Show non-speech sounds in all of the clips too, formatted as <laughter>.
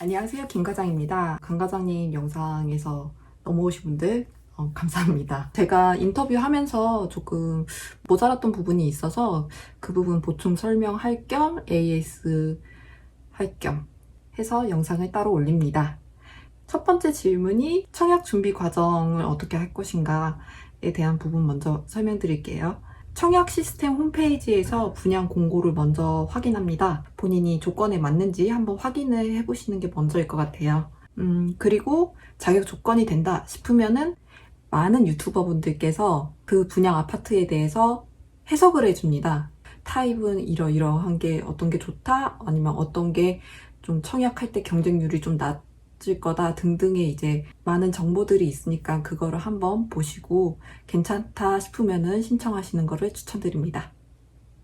안녕하세요. 김 과장입니다. 강 과장님 영상에서 넘어오신 분들 어, 감사합니다. 제가 인터뷰하면서 조금 모자랐던 부분이 있어서 그 부분 보충 설명할 겸 AS 할 겸 해서 영상을 따로 올립니다. 첫 번째 질문이 청약 준비 과정을 어떻게 할 것인가에 대한 부분 먼저 설명드릴게요. 청약 시스템 홈페이지에서 분양 공고를 먼저 확인합니다. 본인이 조건에 맞는지 한번 확인을 해보시는 게 먼저일 것 같아요. 음, 그리고 자격 조건이 된다 싶으면은 많은 유튜버 분들께서 그 분양 아파트에 대해서 해석을 해줍니다. 타입은 이러이러한 게 어떤 게 좋다? 아니면 어떤 게 좀 청약할 때 경쟁률이 좀 낮 을 거다 등등의 이제 많은 정보들이 있으니까 그거를 한번 보시고 괜찮다 싶으면은 신청하시는 거를 추천드립니다.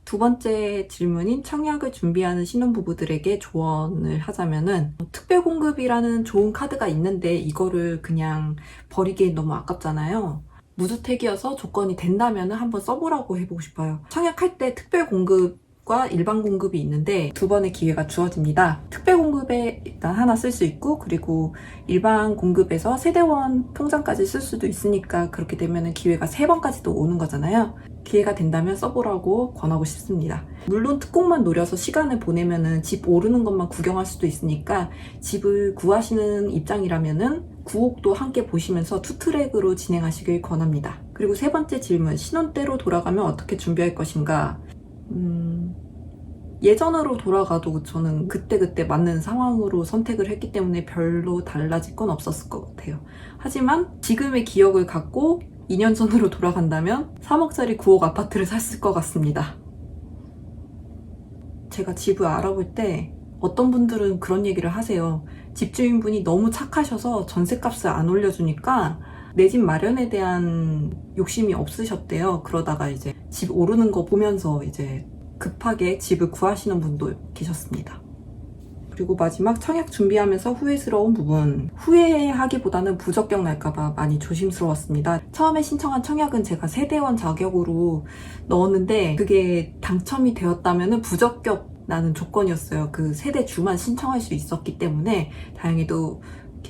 두 번째 질문인 청약을 준비하는 신혼부부들에게 조언을 하자면은 특별 공급이라는 좋은 카드가 있는데 이거를 그냥 버리기엔 너무 아깝잖아요. 무주택이어서 조건이 된다면 한번 써보라고 해보고 싶어요. 청약할 때 특별 공급 과 일반 공급이 있는데 두 번의 기회가 주어집니다. 특별 공급에 일단 하나 쓸 수 있고 그리고 일반 공급에서 세대원 통장까지 쓸 수도 있으니까 그렇게 되면 기회가 세 번까지도 오는 거잖아요. 기회가 된다면 써보라고 권하고 싶습니다. 물론 특공만 노려서 시간을 보내면은 집 오르는 것만 구경할 수도 있으니까 집을 구하시는 입장이라면은 구옥도 함께 보시면서 투트랙으로 진행하시길 권합니다. 그리고 세 번째 질문, 신혼 때로 돌아가면 어떻게 준비할 것인가? 음, 예전으로 돌아가도 저는 그때그때 맞는 상황으로 선택을 했기 때문에 별로 달라질 건 없었을 것 같아요. 하지만 지금의 기억을 갖고 2년 전으로 돌아간다면 3억짜리 9억 아파트를 샀을 것 같습니다. 제가 집을 알아볼 때 어떤 분들은 그런 얘기를 하세요. 집주인분이 너무 착하셔서 전세값을 안 올려주니까 내 집 마련에 대한 욕심이 없으셨대요. 그러다가 이제 집 오르는 거 보면서 이제 급하게 집을 구하시는 분도 계셨습니다. 그리고 마지막 청약 준비하면서 후회스러운 부분. 후회하기보다는 부적격 날까봐 많이 조심스러웠습니다. 처음에 신청한 청약은 제가 세대원 자격으로 넣었는데 그게 당첨이 되었다면 부적격 나는 조건이었어요. 그 세대 주만 신청할 수 있었기 때문에 다행히도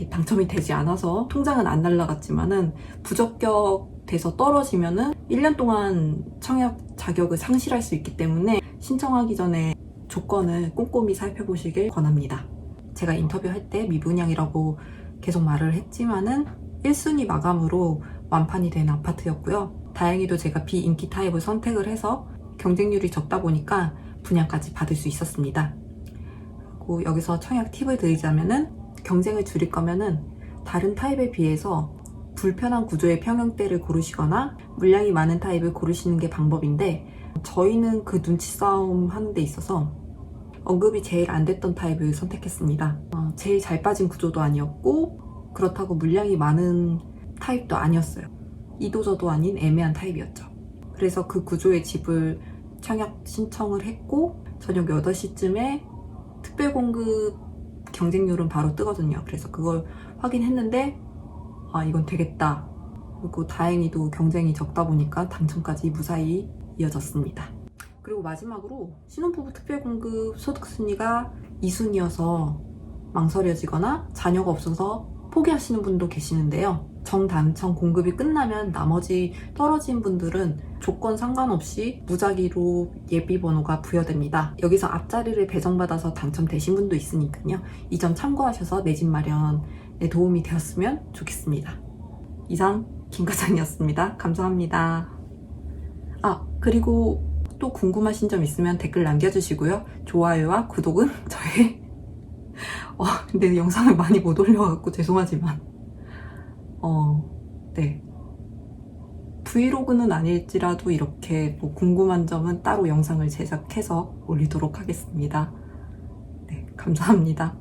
당첨이 되지 않아서 통장은 안 날라갔지만은 부적격 돼서 떨어지면은 1년 동안 청약 자격을 상실할 수 있기 때문에 신청하기 전에 조건을 꼼꼼히 살펴보시길 권합니다. 제가 인터뷰할 때 미분양이라고 계속 말을 했지만은 1순위 마감으로 완판이 된 아파트였고요. 다행히도 제가 비인기 타입을 선택을 해서 경쟁률이 적다 보니까 분양까지 받을 수 있었습니다. 그리고 여기서 청약 팁을 드리자면은 경쟁을 줄일 거면은 다른 타입에 비해서 불편한 구조의 평형대를 고르시거나 물량이 많은 타입을 고르시는 게 방법인데 저희는 그 눈치 싸움 하는 데 있어서 언급이 제일 안 됐던 타입을 선택했습니다. 어, 제일 잘 빠진 구조도 아니었고 그렇다고 물량이 많은 타입도 아니었어요. 이도저도 아닌 애매한 타입이었죠. 그래서 그 구조의 집을 청약 신청을 했고 저녁 8시쯤에 특별 공급 경쟁률은 바로 뜨거든요. 그래서 그걸 확인했는데 아 이건 되겠다. 그리고 다행히도 경쟁이 적다 보니까 당첨까지 무사히 이어졌습니다. 그리고 마지막으로 신혼부부 특별공급 소득순위가 2순위여서 망설여지거나 자녀가 없어서 포기하시는 분도 계시는데요. 정당첨 공급이 끝나면 나머지 떨어진 분들은 조건 상관없이 무작위로 예비번호가 부여됩니다. 여기서 앞자리를 배정받아서 당첨되신 분도 있으니까요. 이 점 참고하셔서 내 집 마련에 도움이 되었으면 좋겠습니다. 이상 김 과장이었습니다. 감사합니다. 아, 그리고 또 궁금하신 점 있으면 댓글 남겨주시고요. 좋아요와 구독은 <laughs> 저의 어, 근데 영상을 많이 못 올려갖고 죄송하지만 어, 네. 브이로그는 아닐지라도 이렇게 뭐 궁금한 점은 따로 영상을 제작해서 올리도록 하겠습니다. 네, 감사합니다.